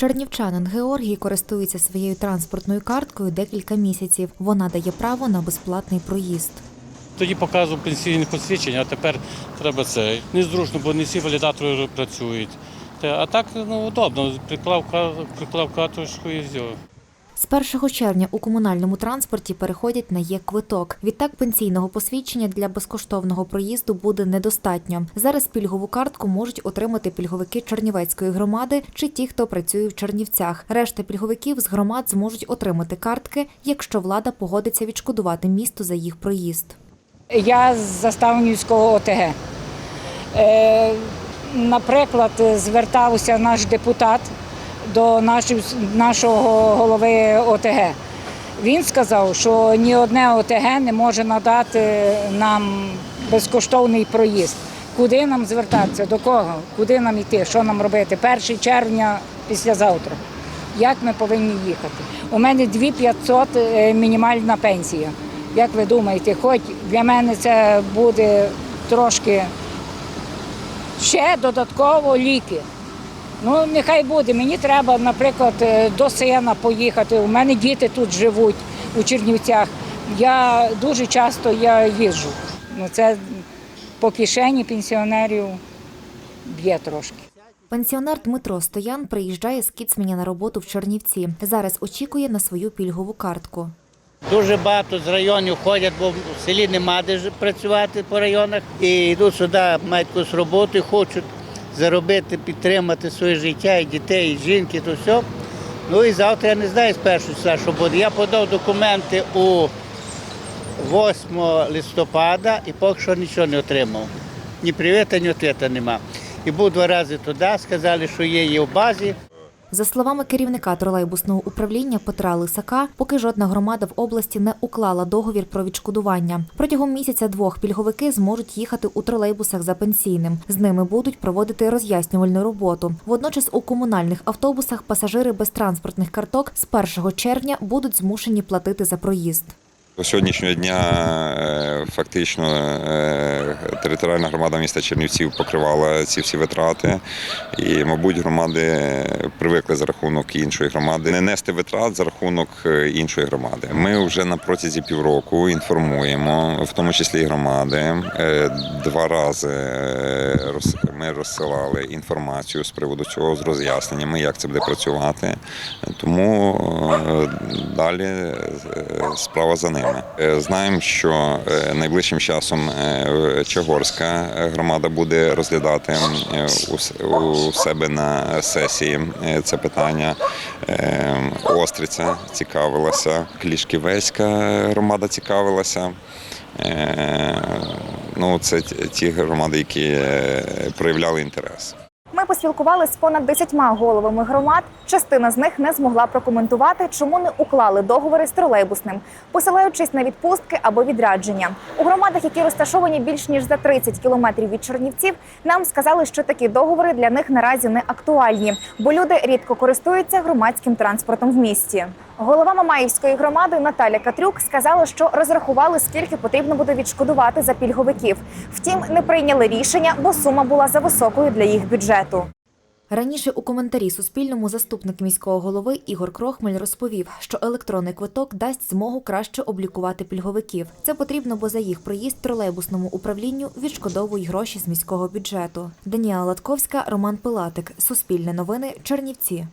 Чернівчанин Георгій користується своєю транспортною карткою декілька місяців. Вона дає право на безплатний проїзд. Тоді показував пенсійне посвідчення, а тепер треба це. Незручно, бо не всі валідатори працюють. А так ну, удобно. Приклав, приклав карточку і все. З 1 червня у комунальному транспорті переходять на є-квиток. Відтак пенсійного посвідчення для безкоштовного проїзду буде недостатньо. Зараз пільгову картку можуть отримати пільговики Чернівецької громади чи ті, хто працює в Чернівцях. Решта пільговиків з громад зможуть отримати картки, якщо влада погодиться відшкодувати місту за їх проїзд. Я з Заставнівського ОТГ. Е, наприклад, звертався наш депутат до нашого голови ОТГ. Він сказав, що ні одне ОТГ не може надати нам безкоштовний проїзд. Куди нам звертатися? До кого? Куди нам йти? Що нам робити? 1 червня післязавтра. Як ми повинні їхати? У мене 2500 е, мінімальна пенсія. Як ви думаєте, хоч для мене це буде трошки ще додатково ліки. Ну, нехай буде. Мені треба, наприклад, е, до сина поїхати. У мене діти тут живуть у Чернівцях. Я дуже часто я їжджу. Ну, це по кишені пенсіонерів б'є трошки. Пенсіонер Дмитро Стоян приїжджає з Кіцменя на роботу в Чернівці. Зараз очікує на свою пільгову картку. Дуже багато з районів ходять, бо в селі нема де працювати по районах. І йдуть сюди, мають якусь роботу, хочуть заробити, підтримати своє життя, і дітей, і жінки, то все. Ну і завтра я не знаю з першого числа, що буде. Я подав документи у 8 листопада і поки що нічого не отримав. Ні привіта, ні ответа нема. І був два рази туди, сказали, що є, є в базі. За словами керівника тролейбусного управління Петра Лисака, поки жодна громада в області не уклала договір про відшкодування. Протягом місяця двох пільговики зможуть їхати у тролейбусах за пенсійним. З ними будуть проводити роз'яснювальну роботу. Водночас у комунальних автобусах пасажири без транспортних карток з 1 червня будуть змушені платити за проїзд. Сьогоднішнього дня е, фактично е, територіальна громада міста Чернівців покривала ці всі витрати, і, мабуть, громади привикли за рахунок іншої громади не нести витрат за рахунок е, іншої громади. Ми вже на протязі півроку інформуємо, в тому числі і громади. Два рази ми розсилали інформацію з приводу цього з роз'ясненнями, як це буде працювати. Тому далі справа за ними. Е, Знаємо, що е, найближчим часом е, Чагорська громада буде розглядати е, у себе на сесії це питання. Остриця цікавилася, Клішківецька громада цікавилася. Ну, це ті- громади, які проявляли інтерес. Поспілкувалися з понад 10 головами громад. Частина з них не змогла прокоментувати, чому не уклали договори з тролейбусним, посилаючись на відпустки або відрядження. У громадах, які розташовані більш ніж за 30 кілометрів від Чернівців, нам сказали, що такі договори для них наразі не актуальні, бо люди рідко користуються громадським транспортом в місті. Голова Мамаївської громади Наталя Катрюк сказала, що розрахували, скільки потрібно буде відшкодувати за пільговиків. Втім, не прийняли рішення, бо сума була за високою для їх бюджету. Раніше у коментарі Суспільному заступник міського голови Ігор Крохмель розповів, що електронний квиток дасть змогу краще облікувати пільговиків. Це потрібно, бо за їх проїзд тролейбусному управлінню відшкодовують гроші з міського бюджету. Даніела Латковська, Роман Пилатик. Суспільне новини. Чернівці.